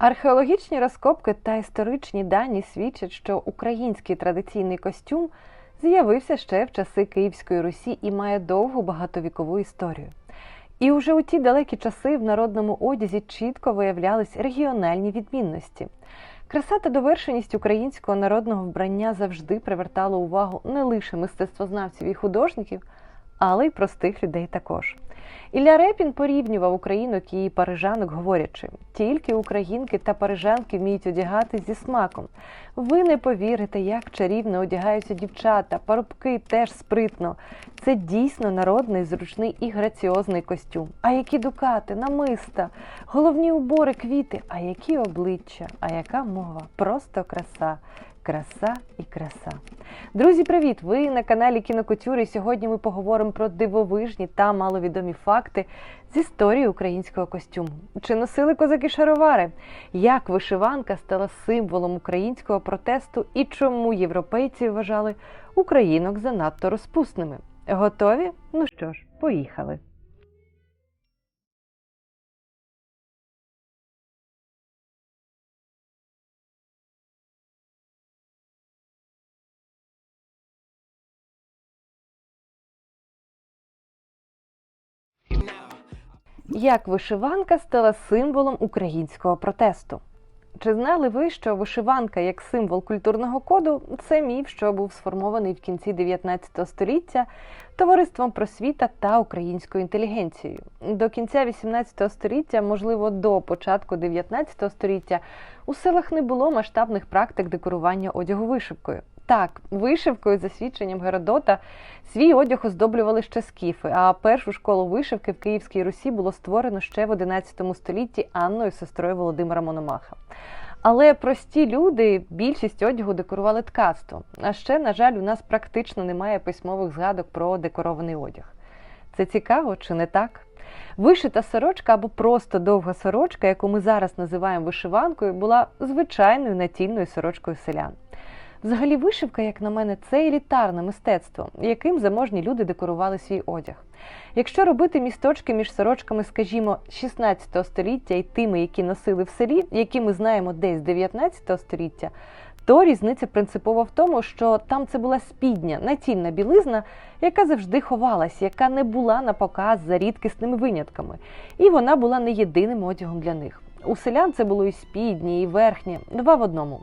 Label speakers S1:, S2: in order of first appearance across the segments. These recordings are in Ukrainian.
S1: Археологічні розкопки та історичні дані свідчать, що український традиційний костюм з'явився ще в часи Київської Русі і має довгу багатовікову історію. І уже у ті далекі часи в народному одязі чітко виявлялись регіональні відмінності. Краса та довершеність українського народного вбрання завжди привертало увагу не лише мистецтвознавців і художників, але й простих людей також. Ілля Репін порівнював українок і парижанок, говорячи: тільки українки та парижанки вміють одягати зі смаком. Ви не повірите, як чарівно одягаються дівчата, парубки теж спритно. Це дійсно народний, зручний і граціозний костюм. А які дукати, намиста, головні убори, квіти, а які обличчя, а яка мова? Просто краса. Краса і краса. Друзі, привіт! Ви на каналі Кінокутюри. Сьогодні ми поговоримо про дивовижні та маловідомі факти з історії українського костюму. Чи носили козаки шаровари? Як вишиванка стала символом українського протесту і чому європейці вважали українок занадто розпусними? Готові? Ну що ж, поїхали. Як вишиванка стала символом українського протесту? Чи знали ви, що вишиванка як символ культурного коду це міф, що був сформований в кінці 19 століття товариством просвіта та українською інтелігенцією? До кінця 18 століття, можливо, до початку 19 століття, у селах не було масштабних практик декорування одягу вишивкою. Так, вишивкою, за свідченням Геродота, свій одяг оздоблювали ще скіфи, а першу школу вишивки в Київській Русі було створено ще в 11 столітті Анною, сестрою Володимира Мономаха. Але прості люди більшість одягу декорували ткацтвом. А ще, на жаль, у нас практично немає письмових згадок про декорований одяг. Це цікаво чи не так? Вишита сорочка або просто довга сорочка, яку ми зараз називаємо вишиванкою, була звичайною натільною сорочкою селян. Взагалі, вишивка, як на мене, це елітарне мистецтво, яким заможні люди декорували свій одяг. Якщо робити місточки між сорочками, скажімо, 16 століття і тими, які носили в селі, які ми знаємо десь 19 століття, то різниця принципова в тому, що там це була спідня, натільна білизна, яка завжди ховалась, яка не була на показ за рідкісними винятками, і вона була не єдиним одягом для них. У селян це було і спідні, і верхнє, два в одному.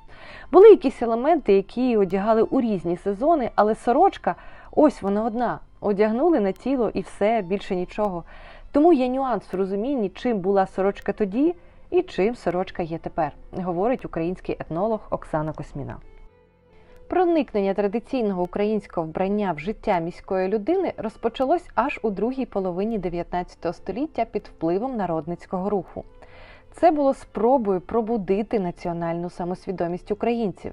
S1: Були якісь елементи, які одягали у різні сезони, але сорочка, ось вона одна. Одягнули на тіло і все, більше нічого. Тому є нюанс в розумінні, чим була сорочка тоді і чим сорочка є тепер, говорить український етнолог Оксана Косміна. Проникнення традиційного українського вбрання в життя міської людини розпочалось аж у другій половині 19 століття під впливом народницького руху. Це було спробою пробудити національну самосвідомість українців.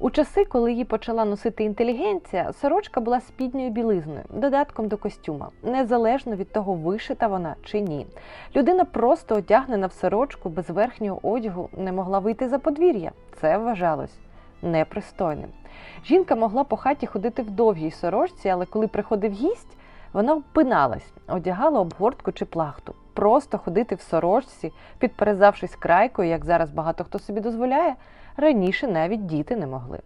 S1: У часи, коли її почала носити інтелігенція, сорочка була спідньою білизною, додатком до костюма, незалежно від того, вишита вона чи ні. Людина просто одягнена в сорочку без верхнього одягу не могла вийти за подвір'я. Це вважалось непристойним. Жінка могла по хаті ходити в довгій сорочці, але коли приходив гість, вона впиналась, одягала обгортку чи плахту. Просто ходити в сорочці, підперезавшись крайкою, як зараз багато хто собі дозволяє, раніше навіть діти не могли.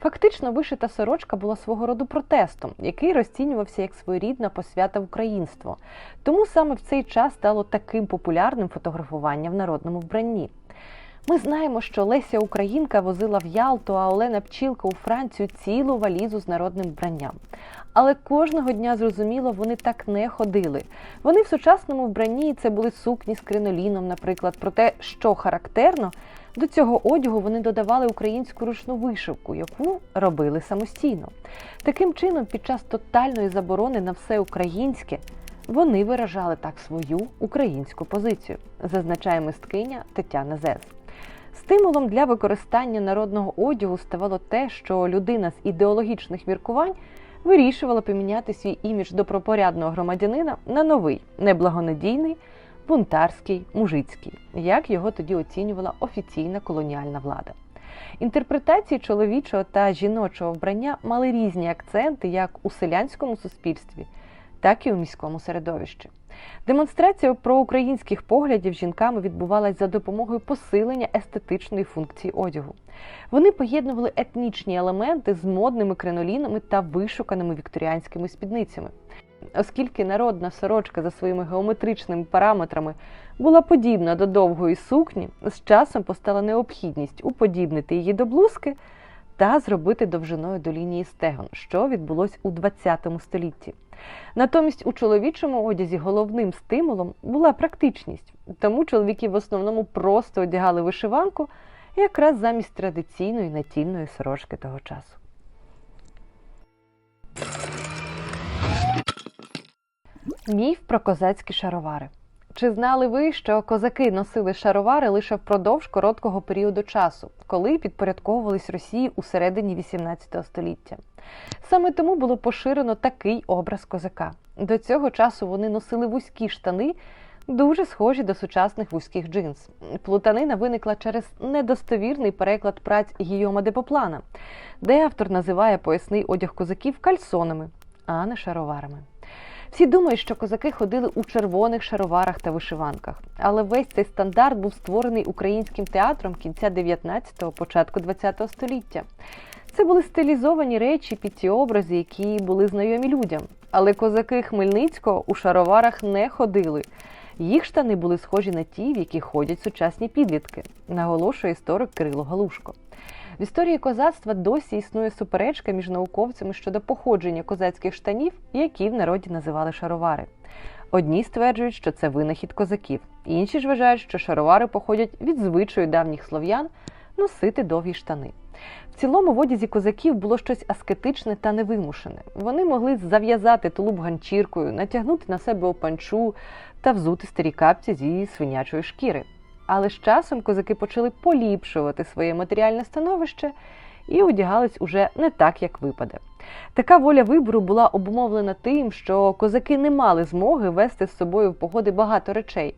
S1: Фактично, вишита сорочка була свого роду протестом, який розцінювався як своєрідна посвята українство. Тому саме в цей час стало таким популярним фотографування в народному вбранні. Ми знаємо, що Леся Українка возила в Ялту, а Олена Пчілка у Францію цілу валізу з народним вбранням. Але кожного дня зрозуміло, вони так не ходили. Вони в сучасному вбранні це були сукні з криноліном, наприклад. Проте, що характерно, до цього одягу вони додавали українську ручну вишивку, яку робили самостійно. Таким чином, під час тотальної заборони на все українське. Вони виражали так свою українську позицію, зазначає мисткиня Тетяна Зез. Стимулом для використання народного одягу ставало те, що людина з ідеологічних міркувань вирішувала поміняти свій імідж добропорядного громадянина на новий, неблагонадійний, бунтарський, мужицький, як його тоді оцінювала офіційна колоніальна влада. Інтерпретації чоловічого та жіночого вбрання мали різні акценти як у селянському суспільстві, так і у міському середовищі. Демонстрація проукраїнських поглядів жінками відбувалась за допомогою посилення естетичної функції одягу. Вони поєднували етнічні елементи з модними кринолінами та вишуканими вікторіанськими спідницями. Оскільки народна сорочка за своїми геометричними параметрами була подібна до довгої сукні, з часом постала необхідність уподібнити її до блузки та зробити довжиною до лінії стегон, що відбулось у ХХ столітті. Натомість у чоловічому одязі головним стимулом була практичність, тому чоловіки в основному просто одягали вишиванку якраз замість традиційної натільної сорочки того часу. Міф про козацькі шаровари. Чи знали ви, що козаки носили шаровари лише впродовж короткого періоду часу, коли підпорядковувались Росії у середині XVIII століття? Саме тому було поширено такий образ козака. До цього часу вони носили вузькі штани, дуже схожі до сучасних вузьких джинс. Плутанина виникла через недостовірний переклад праць Гійома де Поплана, де автор називає поясний одяг козаків кальсонами, а не шароварами. Всі думають, що козаки ходили у червоних шароварах та вишиванках, але весь цей стандарт був створений українським театром кінця 19-го, початку 20-го століття. Це були стилізовані речі під ті образи, які були знайомі людям. Але козаки Хмельницького у шароварах не ходили. Їх штани були схожі на ті, в які ходять сучасні підлітки, наголошує історик Кирило Галушко. В історії козацтва досі існує суперечка між науковцями щодо походження козацьких штанів, які в народі називали шаровари. Одні стверджують, що це винахід козаків, інші ж вважають, що шаровари походять від звичаю давніх слов'ян носити довгі штани. В цілому в одязі козаків було щось аскетичне та невимушене. Вони могли зав'язати тулуб ганчіркою, натягнути на себе опанчу та взути старі капці зі свинячої шкіри. Але з часом козаки почали поліпшувати своє матеріальне становище і одягались уже не так, як випаде. Така воля вибору була обумовлена тим, що козаки не мали змоги вести з собою в погоди багато речей,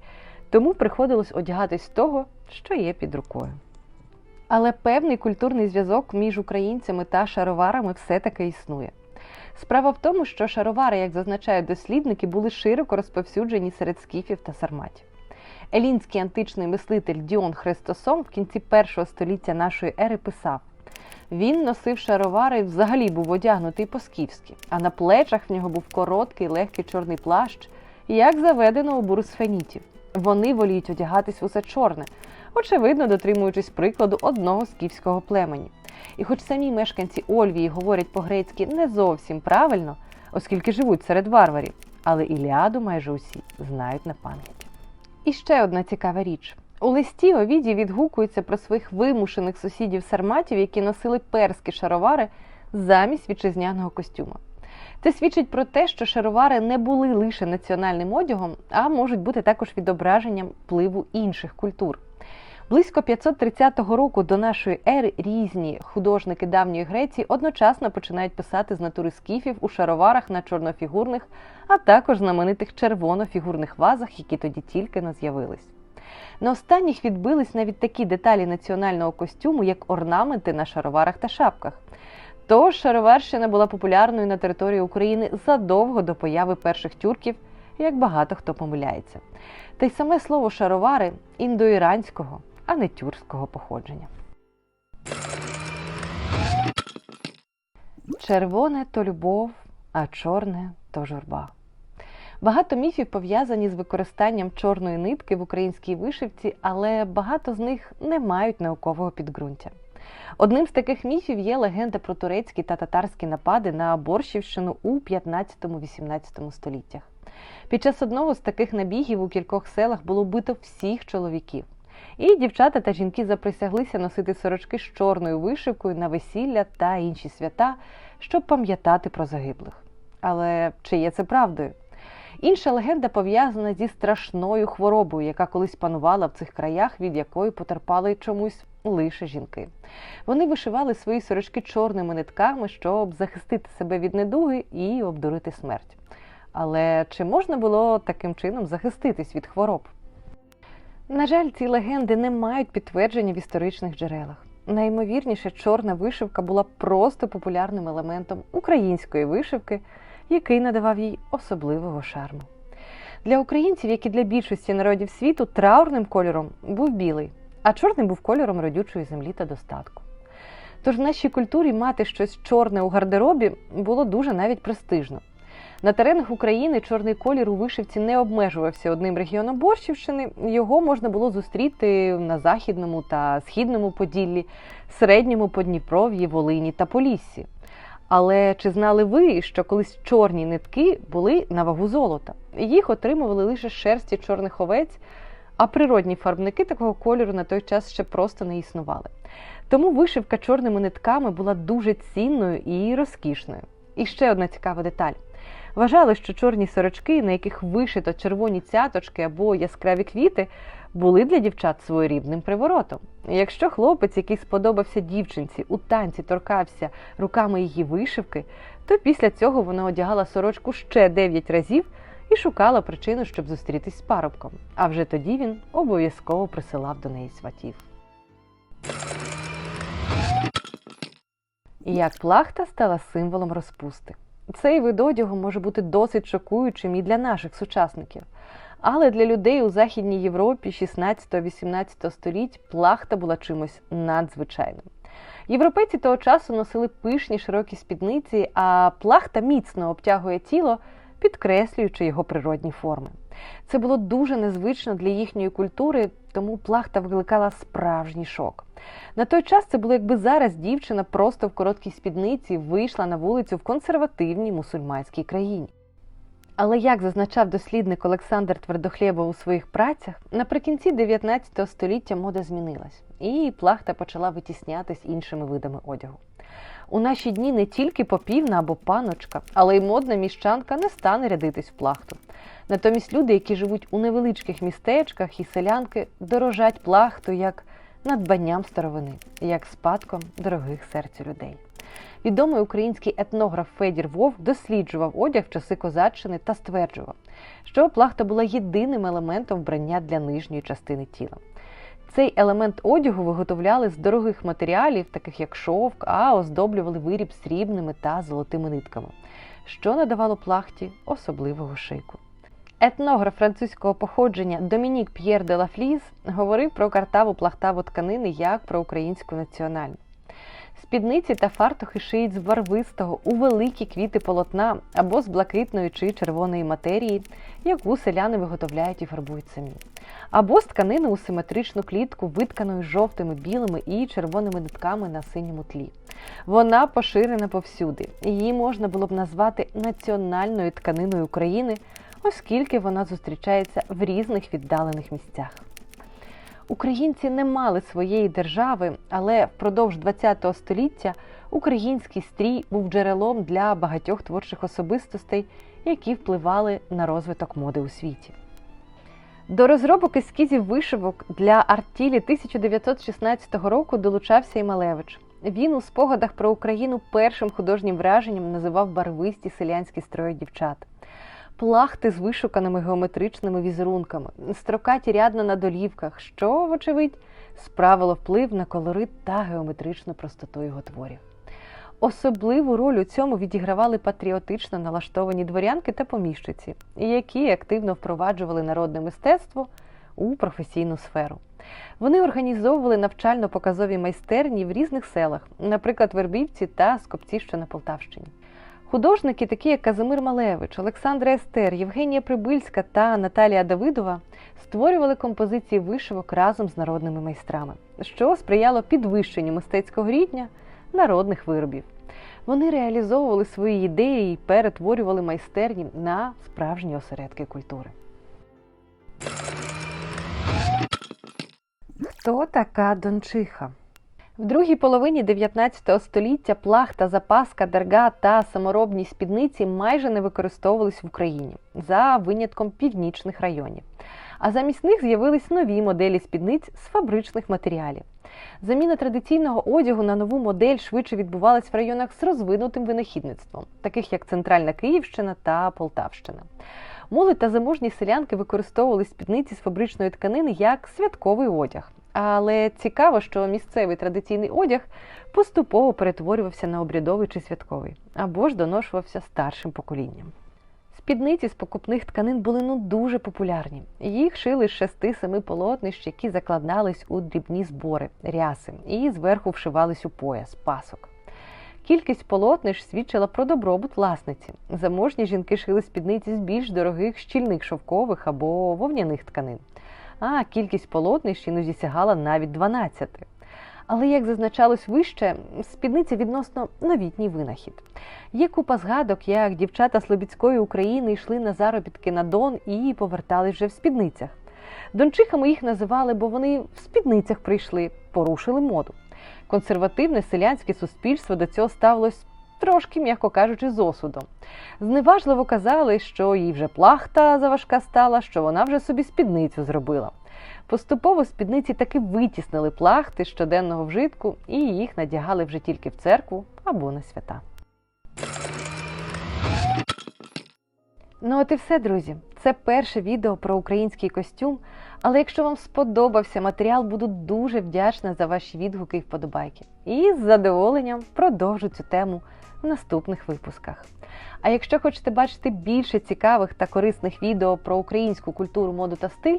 S1: тому приходилось одягатись того, що є під рукою. Але певний культурний зв'язок між українцями та шароварами все-таки існує. Справа в тому, що шаровари, як зазначають дослідники, були широко розповсюджені серед скіфів та сарматів. Елінський античний мислитель Діон Христосом в кінці першого століття нашої ери писав: він носив шаровари взагалі був одягнутий по-скіфськи, а на плечах в нього був короткий легкий чорний плащ, як заведено у бурсфенітів. Вони воліють одягатись усе чорне, очевидно, дотримуючись прикладу одного скіфського племені. І хоч самі мешканці Ольвії говорять по-грецьки не зовсім правильно, оскільки живуть серед варварів, але Іліаду майже усі знають на пам'ять. І ще одна цікава річ. У листі Овіді відгукується про своїх вимушених сусідів сарматів, які носили перські шаровари замість вітчизняного костюма. Це свідчить про те, що шаровари не були лише національним одягом, а можуть бути також відображенням впливу інших культур. Близько 530 року до нашої ери різні художники давньої Греції одночасно починають писати з натури скіфів у шароварах на чорнофігурних, а також знаменитих червонофігурних вазах, які тоді тільки не з'явились. На останніх відбились навіть такі деталі національного костюму, як орнаменти на шароварах та шапках. Тож шароварщина була популярною на території України задовго до появи перших тюрків, як багато хто помиляється. Та й саме слово шаровари індоіранського, а не тюркського походження. Червоне то любов, а чорне то журба. Багато міфів пов'язані з використанням чорної нитки в українській вишивці, але багато з них не мають наукового підґрунтя. Одним з таких міфів є легенда про турецькі та татарські напади на Борщівщину у 15-18 століттях. Під час одного з таких набігів у кількох селах було бито всіх чоловіків. І дівчата та жінки заприсяглися носити сорочки з чорною вишивкою на весілля та інші свята, щоб пам'ятати про загиблих. Але чи є це правдою? Інша легенда пов'язана зі страшною хворобою, яка колись панувала в цих краях, від якої потерпали чомусь лише жінки. Вони вишивали свої сорочки чорними нитками, щоб захистити себе від недуги і обдурити смерть. Але чи можна було таким чином захиститись від хвороб? На жаль, ці легенди не мають підтвердження в історичних джерелах. Наймовірніше, чорна вишивка була просто популярним елементом української вишивки, який надавав їй особливого шарму. Для українців, як і для більшості народів світу, траурним кольором був білий, а чорним був кольором родючої землі та достатку. Тож в нашій культурі мати щось чорне у гардеробі було дуже навіть престижно. На теренах України чорний колір у вишивці не обмежувався одним регіоном Борщівщини. Його можна було зустріти на західному та східному Поділлі, середньому Подніпров'ї, Волині та Поліссі. Але чи знали ви, що колись чорні нитки були на вагу золота? Їх отримували лише шерсті чорних овець, а природні фарбники такого кольору на той час ще просто не існували. Тому вишивка чорними нитками була дуже цінною і розкішною. І ще одна цікава деталь. Вважали, що чорні сорочки, на яких вишито червоні цяточки або яскраві квіти, були для дівчат своєрідним приворотом. Якщо хлопець, який сподобався дівчинці, у танці торкався руками її вишивки, то після цього вона одягала сорочку ще 9 разів і шукала причину, щоб зустрітись з парубком. А вже тоді він обов'язково присилав до неї сватів. Як плахта стала символом розпусти. Цей вид одягу може бути досить шокуючим і для наших сучасників. Але для людей у Західній Європі 16-18 століть плахта була чимось надзвичайним. Європейці того часу носили пишні широкі спідниці, а плахта міцно обтягує тіло, підкреслюючи його природні форми. Це було дуже незвично для їхньої культури, тому плахта викликала справжній шок. На той час це було якби зараз дівчина просто в короткій спідниці вийшла на вулицю в консервативній мусульманській країні. Але як зазначав дослідник Олександр Твердохлєбов у своїх працях, наприкінці 19 століття мода змінилась, і плахта почала витіснятись іншими видами одягу. У наші дні не тільки попівна або паночка, але й модна міщанка не стане рядитись в плахту. Натомість люди, які живуть у невеличких містечках і селянки, дорожать плахту як надбанням старовини, як спадком дорогих серцю людей. Відомий український етнограф Федір Вовк досліджував одяг в часи козаччини та стверджував, що плахта була єдиним елементом вбрання для нижньої частини тіла. Цей елемент одягу виготовляли з дорогих матеріалів, таких як шовк, а оздоблювали виріб срібними та золотими нитками, що надавало плахті особливого шику. Етнограф французького походження Домінік П'єр де Лафліз говорив про картаву плахтаву тканини як про українську національну. Спідниці та фартухи шиють з барвистого у великі квіти полотна або з блакитної чи червоної матерії, яку селяни виготовляють і фарбують самі, або з тканини у симетричну клітку, витканою жовтими, білими і червоними нитками на синьому тлі. Вона поширена повсюди. Її можна було б назвати національною тканиною України, оскільки вона зустрічається в різних віддалених місцях. Українці не мали своєї держави, але впродовж ХХ століття український стрій був джерелом для багатьох творчих особистостей, які впливали на розвиток моди у світі. До розробок ескізів вишивок для артілі 1916 року долучався і Малевич. Він у спогадах про Україну першим художнім враженням називав барвисті селянські строї дівчат плахти з вишуканими геометричними візерунками, строкаті рядна на долівках, що, вочевидь, справило вплив на колорит та геометричну простоту його творів. Особливу роль у цьому відігравали патріотично налаштовані дворянки та поміщиці, які активно впроваджували народне мистецтво у професійну сферу. Вони організовували навчально-показові майстерні в різних селах, наприклад, Вербівці та Скопці, що на Полтавщині. Художники, такі як Казимир Малевич, Олександра Естер, Євгенія Прибильська та Наталія Давидова, створювали композиції вишивок разом з народними майстрами, що сприяло підвищенню мистецького рівня народних виробів. Вони реалізовували свої ідеї і перетворювали майстерні на справжні осередки культури. Хто така Дончиха? В другій половині 19 століття плахта, запаска, дерга та саморобні спідниці майже не використовувались в Україні за винятком північних районів. А замість них з'явились нові моделі спідниць з фабричних матеріалів. Заміна традиційного одягу на нову модель швидше відбувалась в районах з розвинутим винахідництвом, таких як Центральна Київщина та Полтавщина. Молодь та заможні селянки використовували спідниці з фабричної тканини як святковий одяг. Але цікаво, що місцевий традиційний одяг поступово перетворювався на обрядовий чи святковий, або ж доношувався старшим поколінням. Спідниці з покупних тканин були ну дуже популярні. Їх шили з шести-семи полотнищ, які закладались у дрібні збори, ряси, і зверху вшивались у пояс, пасок. Кількість полотнищ свідчила про добробут власниці. Заможні жінки шили спідниці з більш дорогих щільних шовкових або вовняних тканин. А кількість полотнищ іноді сягала навіть 12. Але, як зазначалось вище, спідниця відносно новітній винахід. Є купа згадок, як дівчата Слобідської України йшли на заробітки на Дон і повертались вже в спідницях. Дончихами їх називали, бо вони в спідницях прийшли, порушили моду. Консервативне селянське суспільство до цього ставилось трошки, м'яко кажучи, з осудом. Зневажливо казали, що їй вже плахта заважка стала, що вона вже собі спідницю зробила. Поступово спідниці таки витіснили плахти щоденного вжитку і їх надягали вже тільки в церкву або на свята. Ну от і все, друзі. Це перше відео про український костюм. Але якщо вам сподобався матеріал, буду дуже вдячна за ваші відгуки і вподобайки. І з задоволенням продовжу цю тему наступних випусках. А якщо хочете бачити більше цікавих та корисних відео про українську культуру, моду та стиль,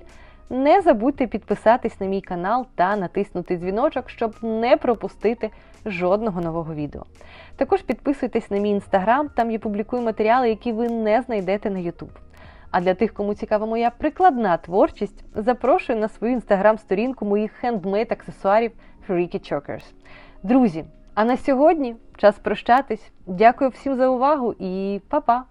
S1: не забудьте підписатись на мій канал та натиснути дзвіночок, щоб не пропустити жодного нового відео. Також підписуйтесь на мій інстаграм, там я публікую матеріали, які ви не знайдете на Ютуб. А для тих, кому цікава моя прикладна творчість, запрошую на свою інстаграм-сторінку моїх хендмейд аксесуарів Freaky Chokers. Друзі, а на сьогодні час прощатись. Дякую всім за увагу і па-па!